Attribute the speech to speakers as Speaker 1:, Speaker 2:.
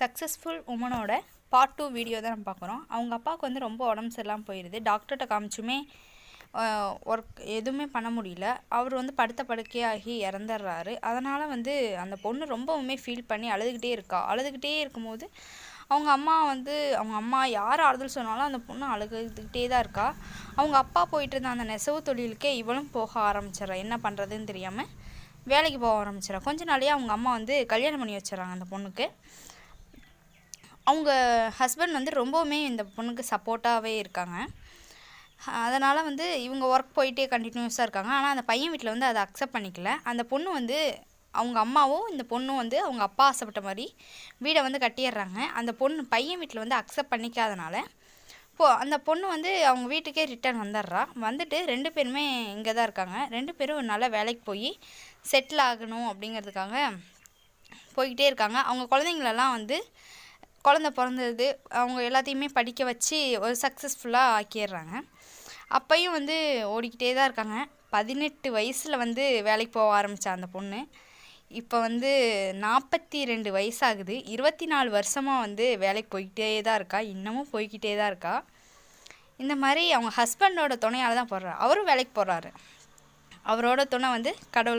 Speaker 1: Successful உமனோட part two video தான் நம்ம பார்க்குறோம். அவங்க அப்பாவுக்கு வந்து ரொம்ப உடம்பு சரியில்லாமல் போயிடுது டாக்டர்கிட்ட காமிச்சுமே ஒர்க் எதுவுமே பண்ண முடியல. அவர் வந்து படுத்த படுக்கையாகி இறந்துடுறாரு. அதனால் வந்து அந்த பொண்ணு ரொம்பவுமே ஃபீல் பண்ணி அழுதுகிட்டே இருக்கா. அழுதுகிட்டே இருக்கும்போது அவங்க அம்மா வந்து அவங்க அம்மா யார் ஆறுதல் சொன்னாலும் அந்த பொண்ணு அழுதுகிட்டே தான் இருக்கா. அவங்க அப்பா போயிட்டு இருந்த அந்த நெசவு தொழிலுக்கே இவளும் போக ஆரம்பிச்சிடறா. என்ன பண்ணுறதுன்னு தெரியாமல் வேலைக்கு போக ஆரம்பிச்சிடறா. கொஞ்ச நாளையே அவங்க அம்மா வந்து கல்யாணம் பண்ணி வச்சிடறாங்க அந்த பொண்ணுக்கு. அவங்க ஹஸ்பண்ட் வந்து ரொம்பவுமே இந்த பொண்ணுக்கு சப்போர்ட்டாகவே இருக்காங்க. அதனால் வந்து இவங்க ஒர்க் போயிட்டே கண்டினியூஸாக இருக்காங்க. ஆனால் அந்த பையன் வீட்டில் வந்து அதை அக்செப்ட் பண்ணிக்கல. அந்த பொண்ணு வந்து அவங்க அம்மாவும் இந்த பொண்ணும் வந்து அவங்க அப்பா ஆசைப்பட்ட மாதிரி வீடை வந்து கட்டிடுறாங்க. அந்த பொண்ணு பையன் வீட்டில் வந்து அக்செப்ட் பண்ணிக்காதனால இப்போ அந்த பொண்ணு வந்து அவங்க வீட்டுக்கே ரிட்டர்ன் வந்துடுறா. வந்துட்டு ரெண்டு பேருமே இங்கே தான் இருக்காங்க. ரெண்டு பேரும் நல்லா வேலைக்கு போய் செட்டில் ஆகணும் அப்படிங்கிறதுக்காக போய்கிட்டே இருக்காங்க. அவங்க குழந்தைங்களெல்லாம் வந்து குழந்த பிறந்தது அவங்க எல்லாத்தையுமே படிக்க வச்சு ஒரு சக்ஸஸ்ஃபுல்லாக ஆக்கிடுறாங்க. அப்பையும் வந்து ஓடிக்கிட்டே தான் இருக்காங்க. பதினெட்டு வயசில் வந்து வேலைக்கு போக ஆரம்பித்தா அந்த பொண்ணு. இப்போ வந்து நாற்பத்தி ரெண்டு வயசாகுது. இருபத்தி நாலு வருஷமாக வந்து வேலைக்கு போய்கிட்டே தான் இருக்கா. இன்னமும் போய்கிட்டே தான் இருக்கா. இந்த மாதிரி அவங்க ஹஸ்பண்டோட துணையால் தான் போடுறாரு அவரும் வேலைக்கு போகிறாரு அவரோட துணை வந்து கடவுள்